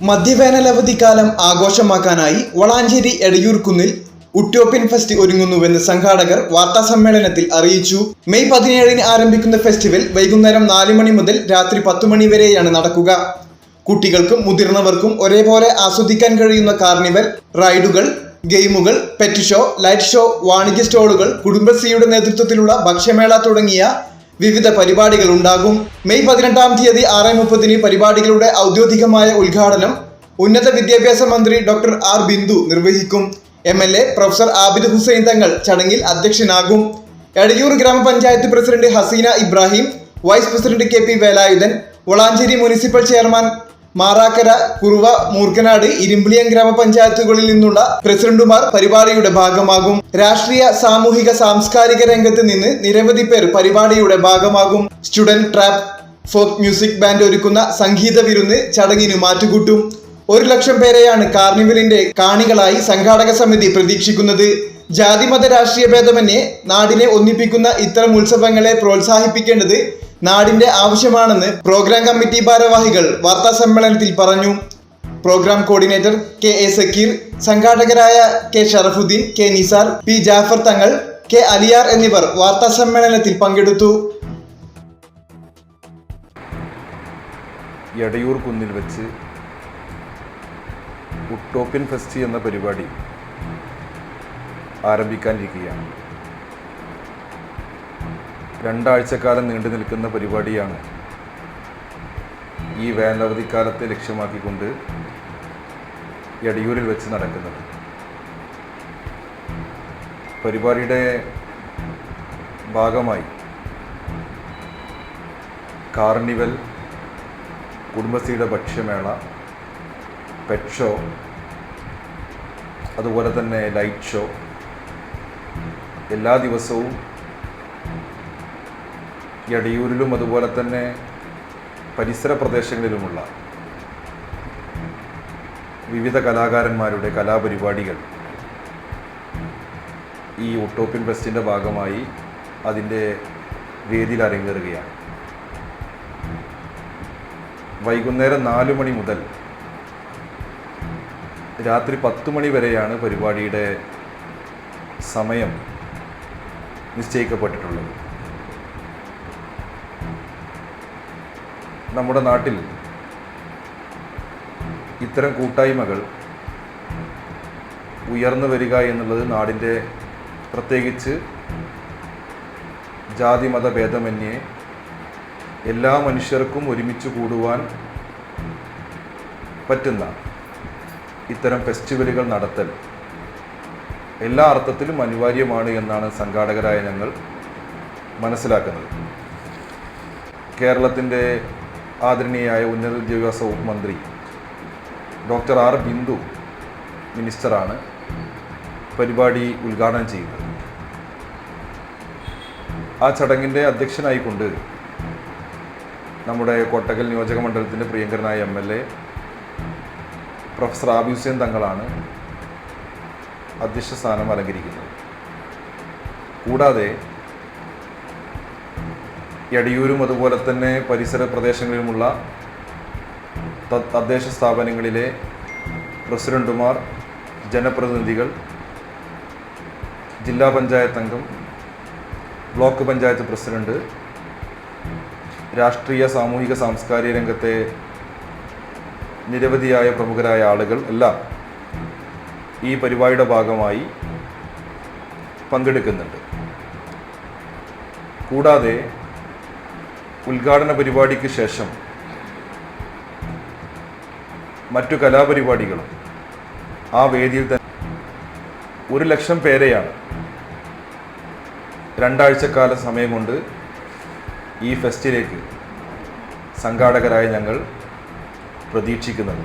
മധ്യവേനലവധിക്കാലം ആഘോഷമാക്കാനായി വളാഞ്ചേരി എടയൂർക്കുന്നിൽ utopian fest ഒരുങ്ങുന്നുവെന്ന് സംഘാടകർ വാർത്താസമ്മേളനത്തിൽ അറിയിച്ചു. മെയ് പതിനേഴിന് ആരംഭിക്കുന്ന ഫെസ്റ്റിവൽ വൈകുന്നേരം നാല് മണി മുതൽ രാത്രി പത്ത് മണി വരെയാണ് നടക്കുക. കുട്ടികൾക്കും മുതിർന്നവർക്കും ഒരേപോലെ ആസ്വദിക്കാൻ കഴിയുന്ന കാർണിവൽ റൈഡുകൾ ഗെയിമുകൾ പെറ്റ് ഷോ ലൈറ്റ് ഷോ വാണിജ്യ സ്റ്റോളുകൾ കുടുംബശ്രീയുടെ നേതൃത്വത്തിലുള്ള ഭക്ഷ്യമേള തുടങ്ങിയ വിവിധ പരിപാടികൾ ഉണ്ടാകും. മെയ് പതിനെട്ടാം തീയതി ആറ് മുപ്പതിന് പരിപാടികളുടെ ഔദ്യോഗികമായ ഉദ്ഘാടനം ഉന്നത വിദ്യാഭ്യാസ മന്ത്രി ഡോക്ടർ ആർ ബിന്ദു നിർവഹിക്കും. M L A professor Abid Hussain Thangal ചടങ്ങിൽ അധ്യക്ഷനാകും. എടയൂർ ഗ്രാമപഞ്ചായത്ത് president Haseena Ibrahim vice president K P Velayudhan Valanchery municipal chairman Marakkara Kuruva Moorkanad Irumbiliyam ഗ്രാമപഞ്ചായത്തുകളിൽ നിന്നുള്ള പ്രസിഡന്റുമാർ പരിപാടിയുടെ ഭാഗമാകും. രാഷ്ട്രീയ സാമൂഹിക സാംസ്കാരിക രംഗത്ത് നിന്ന് നിരവധി പേർ പരിപാടിയുടെ ഭാഗമാകും. Student trap folk music band ഒരുക്കുന്ന സംഗീത വിരുന്ന് ചടങ്ങിന് മാറ്റുകൂട്ടും. ഒരു ലക്ഷം പേരെയാണ് കാർണിവലിന്റെ കാണികളായി സംഘാടക സമിതി പ്രതീക്ഷിക്കുന്നത്. ജാതിമത രാഷ്ട്രീയ ഭേദമന്യേ നാടിനെ ഒന്നിപ്പിക്കുന്ന ഇത്തരം ഉത്സവങ്ങളെ പ്രോത്സാഹിപ്പിക്കേണ്ടത് നാടിന്റെ ആവശ്യമാണെന്ന് പ്രോഗ്രാം കമ്മിറ്റി ഭാരവാഹികൾ വാർത്താ സമ്മേളനത്തിൽ പറഞ്ഞു. Programme coordinator K A Zakir സംഘാടകരായ K Sharafuddin K Nisar P Jafar Thangal K Aliyar എന്നിവർ വാർത്താ സമ്മേളനത്തിൽ പങ്കെടുത്തു. എടയൂർ കുന്നിൽ വെച്ച് ഉട്ടോപ്യൻ ഫെസ്റ്റ് എന്ന പരിപാടി ആരംഭിക്കാനിരിക്കുകയാണ്. രണ്ടാഴ്ചക്കാലം നീണ്ടു നിൽക്കുന്ന പരിപാടിയാണ് ഈ വേനലവധിക്കാലത്തെ ലക്ഷ്യമാക്കിക്കൊണ്ട് എടയൂരിൽ വെച്ച് നടക്കുന്നത്. പരിപാടിയുടെ ഭാഗമായി കാർണിവൽ കുടുംബശ്രീയുടെ ഭക്ഷ്യമേള പെറ്റ് ഷോ അതുപോലെ തന്നെ ലൈറ്റ് ഷോ എല്ലാ ദിവസവും എടയൂരിലും അതുപോലെ തന്നെ പരിസര പ്രദേശങ്ങളിലുമുള്ള വിവിധ കലാകാരന്മാരുടെ കലാപരിപാടികൾ ഈ ഒട്ടോപ്യൻ ഫെസ്റ്റിന്റെ ഭാഗമായി അതിന്റെ വേദിയിൽ അരങ്ങേറുകയാണ്. വൈകുന്നേരം നാല് മണി മുതൽ രാത്രി പത്ത് മണി വരെയാണ് പരിപാടിയുടെ സമയം നിശ്ചയിക്കപ്പെട്ടിട്ടുള്ളത്. നമ്മുടെ നാട്ടിൽ ഇത്തരം കൂട്ടായ്മകൾ ഉയർന്നു വരിക എന്നുള്ളത് നാടിന്റെ പ്രത്യേകിച്ച് ജാതി മത ഭേദമന്യേ എല്ലാ മനുഷ്യർക്കും ഒരുമിച്ച് കൂടുവാൻ പറ്റുന്ന ഇത്തരം ഫെസ്റ്റിവലുകൾ നടത്തൽ എല്ലാ അർത്ഥത്തിലും അനിവാര്യമാണ് എന്നാണ് സംഘാടകരായ ഞങ്ങൾ മനസ്സിലാക്കുന്നത്. കേരളത്തിന്റെ ആദരണീയായ ഉന്നത വിദ്യാഭ്യാസ വകുപ്പ് മന്ത്രി. ഡോക്ടർ ആർ ബിന്ദു മിനിസ്റ്ററാണ് പരിപാടി ഉദ്ഘാടനം ചെയ്യുന്നത്. ആ ചടങ്ങിന്റെ അധ്യക്ഷനായിക്കൊണ്ട് നമ്മുടെ കോട്ടക്കൽ നിയോജക മണ്ഡലത്തിന്റെ പ്രിയങ്കരനായ M L A professor Abi Hussain തങ്ങളാണ് അധ്യക്ഷ സ്ഥാനം അലങ്കരിക്കുന്നത്. കൂടാതെ എടയൂരും അതുപോലെ തന്നെ പരിസര പ്രദേശങ്ങളിലുമുള്ള തദ്ദേശ സ്ഥാപനങ്ങളിലെ പ്രസിഡന്റുമാർ ജനപ്രതിനിധികൾ ജില്ലാ പഞ്ചായത്ത് അംഗം ബ്ലോക്ക് പഞ്ചായത്ത് പ്രസിഡന്റ് രാഷ്ട്രീയ സാമൂഹിക സാംസ്കാരിക രംഗത്തെ നിരവധിയായ പ്രമുഖരായ ആളുകൾ എല്ലാം ഈ പരിപാടിയുടെ ഭാഗമായി പങ്കെടുക്കുന്നുണ്ട്. കൂടാതെ ഉദ്ഘാടന പരിപാടിക്ക് ശേഷം മറ്റു കലാപരിപാടികളും ആ വേദിയിൽ തന്നെ ഒരു ലക്ഷം പേരെയാണ് രണ്ടാഴ്ചക്കാല സമയം കൊണ്ട് ഈ ഫെസ്റ്റിലേക്ക് സംഘാടകരായ ഞങ്ങൾ പ്രതീക്ഷിക്കുന്നത്.